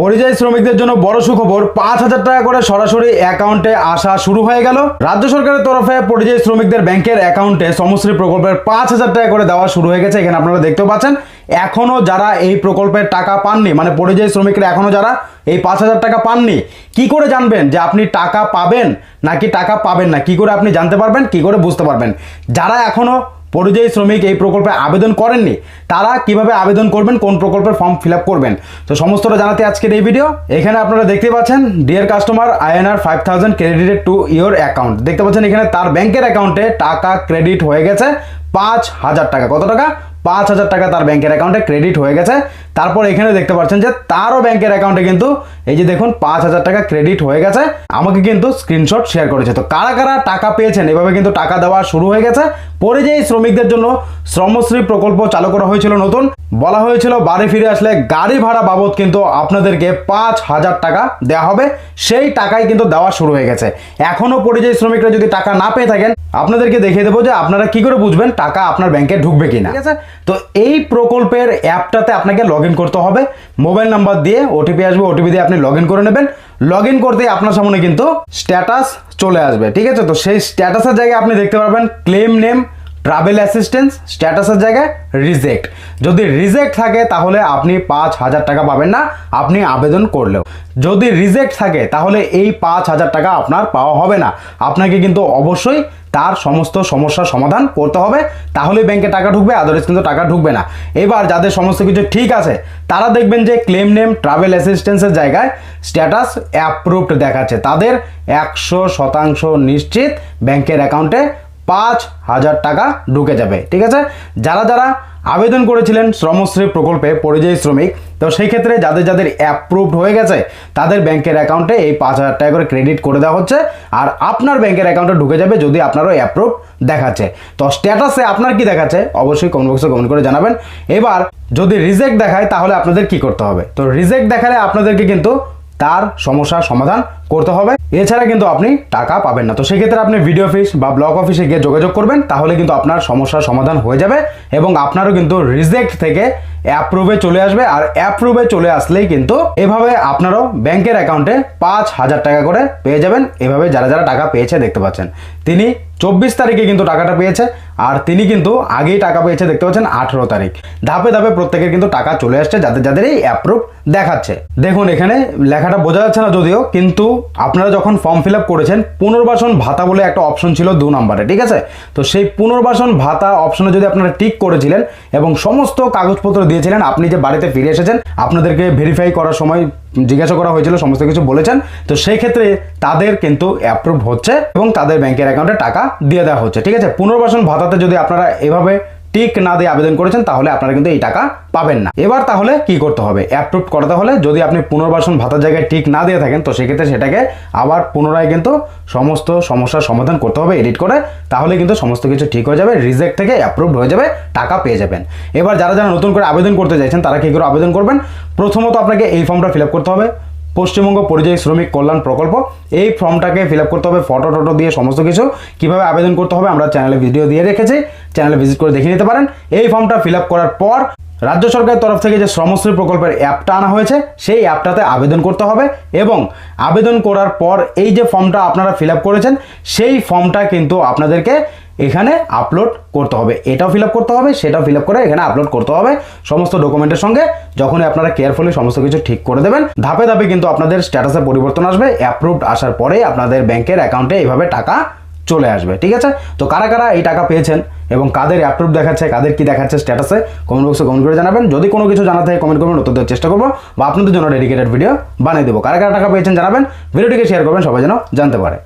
পরিযায়ী শ্রমিকদের জন্য বড় সুখবর, পাঁচ হাজার টাকা করে সরাসরি অ্যাকাউন্টে আসা শুরু হয়ে গেল। রাজ্য সরকারের তরফে পরিযায়ী শ্রমিকদের ব্যাংকের অ্যাকাউন্টে সমশ্রী প্রকল্পের পাঁচ হাজার টাকা করে দেওয়া শুরু হয়ে গেছে। এখানে আপনারা দেখতেও পাচ্ছেন, এখনও যারা এই প্রকল্পের টাকা পাননি মানে পরিযায়ী শ্রমিকরা এখনও যারা এই পাঁচ হাজার টাকা পাননি, কি করে জানবেন যে আপনি টাকা পাবেন নাকি টাকা পাবেন না? কি করে আপনি জানতে পারবেন, কি করে বুঝতে পারবেন? যারা এখনও পরিযায়ী শ্রমিক এই প্রকল্পে আবেদন করেননি। তারা কীভাবে আবেদন করবেন, কোন প্রকল্পের ফর্ম ফিল করবেন? তো সমস্তটা জানাতে আজকের এই ভিডিও। এখানে আপনারা দেখতে পাচ্ছেন dear customer INR five thousand credited to your account দেখতে পাচ্ছেন এখানে তার ব্যাংকের অ্যাকাউন্টে টাকা ক্রেডিট হয়ে গেছে পাঁচ হাজার টাকা। কত টাকা? পাঁচ হাজার টাকা তার ব্যাংকের অ্যাকাউন্টে ক্রেডিট হয়ে গেছে। তারপর এখানে দেখতে পাচ্ছেন যে তারও ব্যাংকের অ্যাকাউন্টে কিন্তু এই যে দেখুন পাঁচ হাজার টাকা ক্রেডিট হয়ে গেছে। আমাকে কিন্তু স্ক্রিনশট শেয়ার করেছে। তো কারা কারা টাকা পেয়েছেন? এভাবে কিন্তু টাকা দেওয়া শুরু হয়ে গেছে। পরিযায়ী শ্রমিকদের জন্য শ্রমশ্রী প্রকল্প চালু করা হয়েছিল নতুন। বলা হয়েছিল বাড়ি ফিরে আসলে গাড়ি ভাড়া বাবদ কিন্তু আপনাদেরকে পাঁচ হাজার টাকা দেওয়া হবে। সেই টাকাই কিন্তু দেওয়া শুরু হয়ে গেছে। এখনও পরিযায়ী শ্রমিকরা যদি টাকা না পেয়ে থাকেন, আপনাদেরকে দেখিয়ে দেবো যে আপনারা কি করে বুঝবেন টাকা আপনার ব্যাংকে ঢুকবে কিনা। ঠিক আছে? তো এই প্রকল্পের অ্যাপটাতে আপনাকে লগ ইন করতে হবে। মোবাইল নাম্বার দিয়ে ওটিপি আসবে ওটিপি দিয়ে আপনি লগ করে নেবেন। লগ ইন করতে আপনার সামনে কিন্তু স্ট্যাটাস চলে আসবে, ঠিক আছে? তো সেই স্ট্যাটাসের জায়গায় আপনি দেখতে পারবেন ক্লেম নেম ট্রাভেল অ্যাসিস্ট্যান্স স্ট্যাটাসের জায়গায় রিজেক্ট যদি রিজেক্ট থাকে, তাহলে আপনি পাঁচ হাজার টাকা পাবেন না, আপনি আবেদন করলেও। যদি রিজেক্ট থাকে, তাহলে এই পাঁচ হাজার টাকা আপনার পাওয়া হবে না। আপনাকে কিন্তু অবশ্যই তার সমস্ত সমস্যার সমাধান করতে হবে। তাহলে ব্যাংকে টাকা ঢুকবে আদারওয়াইজ কিন্তু টাকা ঢুকবে না। এবার যাদের সমস্ত কিছু ঠিক আছে, তারা দেখবেন যে ক্লেম নেম ট্রাভেল অ্যাসিস্ট্যান্সের জায়গায় স্ট্যাটাস অ্যাপ্রুভড দেখাচ্ছে। তাদের একশো শতাংশ নিশ্চিত ব্যাংকের অ্যাকাউন্টে পাঁচ হাজার টাকা ঢুকে যাবে, ঠিক আছে? যারা যারা আবেদন করেছিলেন শ্রমশ্রী প্রকল্পে পরিযায়ী শ্রমিক, তো সেই ক্ষেত্রে যাদের যাদের অ্যাপ্রুভড হয়ে গেছে, তাদের ব্যাংকের অ্যাকাউন্টে এই পাঁচ হাজার টাকা করে ক্রেডিট করে দেওয়া হচ্ছে, আর আপনার ব্যাংকের অ্যাকাউন্টে ঢুকে যাবে যদি আপনারও অ্যাপ্রুভ দেখাচ্ছে। তো স্ট্যাটাসে আপনার কি দেখাচ্ছে? অবশ্যই কমেন্ট বক্সে কমেন্ট করে জানাবেন। এবার যদি রিজেক্ট দেখায়, তাহলে আপনাদের কি করতে হবে? তো রিজেক্ট দেখালে আপনাদেরকে কিন্তু তার সমস্যার সমাধান করতে হবে। এছাড়া কিন্তু আপনি টাকা পাবেন না। তো সেক্ষেত্রে আপনি ভিডিও অফিস বা ব্লক অফিসে গিয়ে যোগাযোগ করবেন, তাহলে কিন্তু আপনার সমস্যার সমাধান হয়ে যাবে এবং আপনারও কিন্তু রিজেক্ট থেকে অ্যাপ্রুভে চলে আসবে। আর অ্যাপ্রুভে চলে আসলেই কিন্তু এভাবে আপনারও ব্যাংকের অ্যাকাউন্টে পাঁচ হাজার টাকা করে পেয়ে যাবেন। এভাবে যারা যারা টাকা পেয়েছে দেখতে পাচ্ছেন, তিনি চব্বিশ তারিখে কিন্তু টাকাটা পেয়েছে। আর তিনি কিন্তু আগেই টাকা পেয়েছে, দেখতে পাচ্ছেন, আঠেরো তারিখ। ধাপে ধাপে প্রত্যেকের কিন্তু টাকা চলে আসছে, যাদের যাদের এই অ্যাপ্রুভ দেখাচ্ছে। দেখুন, এখানে লেখাটা বোঝা যাচ্ছে না যদিও, কিন্তু আপনারা যখন ফর্ম ফিল করেছেন, পুনর্বাসন ভাতা বলে একটা অপশন ছিল দু নম্বরে, ঠিক আছে? তো সেই পুনর্বাসন ভাতা অপশনে যদি আপনারা টিক করেছিলেন এবং সমস্ত কাগজপত্র দিয়েছিলেন, আপনি যে বাড়িতে ফিরে এসেছেন, আপনাদেরকে ভেরিফাই করার সময় জিজ্ঞাসা করা হয়েছিল, সমস্ত কিছু বলেছেন। তো সেই ক্ষেত্রে তাদের কিন্তু অ্যাপ্রুভ হচ্ছে এবং তাদের ব্যাংকের অ্যাকাউন্টে টাকা দিয়ে দেওয়া হচ্ছে। ঠিক আছে? পুনর্বাসন ভাতাতে যদি আপনারা এভাবে টিক না দিয়ে আবেদন করেছেন, তাহলে আপনারা কিন্তু এই টাকা পাবেন না। এবার তাহলে কি করতে হবে? অ্যাপ্রুভ করাতে হলে যদি আপনি পুনর্বাসন ভাতার জায়গায় টিক না দিয়ে থাকেন, তো সেক্ষেত্রে সেটাকে আবার পুনরায় কিন্তু সমস্ত সমস্যার সমাধান করতে হবে এডিট করে, তাহলে কিন্তু সমস্ত কিছু ঠিক হয়ে যাবে রিজেক্ট থেকে অ্যাপ্রুভড হয়ে যাবে, টাকা পেয়ে যাবেন। এবার যারা যারা নতুন করে আবেদন করতে চাইছেন, তারা কী করে আবেদন করবেন? প্রথমত আপনাকে এই ফর্মটা ফিল করতে হবে। পশ্চিমবঙ্গ পরিযায়ী শ্রমিক কল্যাণ প্রকল্প। এই ফর্মটাকে ফিল করতে হবে ফটো টটো দিয়ে সমস্ত কিছু। কীভাবে আবেদন করতে হবে আমরা চ্যানেলে ভিডিও দিয়ে রেখেছি। চ্যানেলে ভিজিট করে দেখে নিতে পারেন। এই ফর্মটা ফিল করার পর রাজ্য সরকারের তরফ থেকে যে শ্রমশ্রী প্রকল্পের অ্যাপটা আনা হয়েছে, সেই অ্যাপটাতে আবেদন করতে হবে এবং আবেদন করার পর এই যে ফর্মটা আপনারা ফিল করেছেন, সেই ফর্মটা কিন্তু আপনাদেরকে এখানে আপলোড করতে হবে। এটাও ফিল করতে হবে, সেটাও ফিল করে এখানে আপলোড করতে হবে। সমস্ত ডকুমেন্টের সঙ্গে যখনই আপনারা কেয়ারফুলি সমস্ত কিছু ঠিক করে দেবেন, ধাপে ধাপে কিন্তু আপনাদের স্ট্যাটাসে পরিবর্তন আসবে। অ্যাপ্রুভড আসার পরে আপনাদের ব্যাংকের অ্যাকাউন্টে এইভাবে টাকা চলে আসবে, ঠিক আছে? তো কারা কারা এই টাকা পেয়েছেন এবং কাদের অ্যাপ্রুভ দেখাচ্ছে, কাদের কি দেখাচ্ছে স্ট্যাটাসে কমেন্ট বক্সে কমেন্ট করে জানাবেন। যদি কোনো কিছু জানাতে হয় কমেন্ট করবেন দেওয়ার চেষ্টা করব বা আপনাদের জন্য ডেডিকেটেড ভিডিও বানিয়ে দেবো। কারা কারা টাকা পেয়েছেন জানাবেন ভিডিওটিকে শেয়ার করবেন, সবাই যেন জানতে পারে।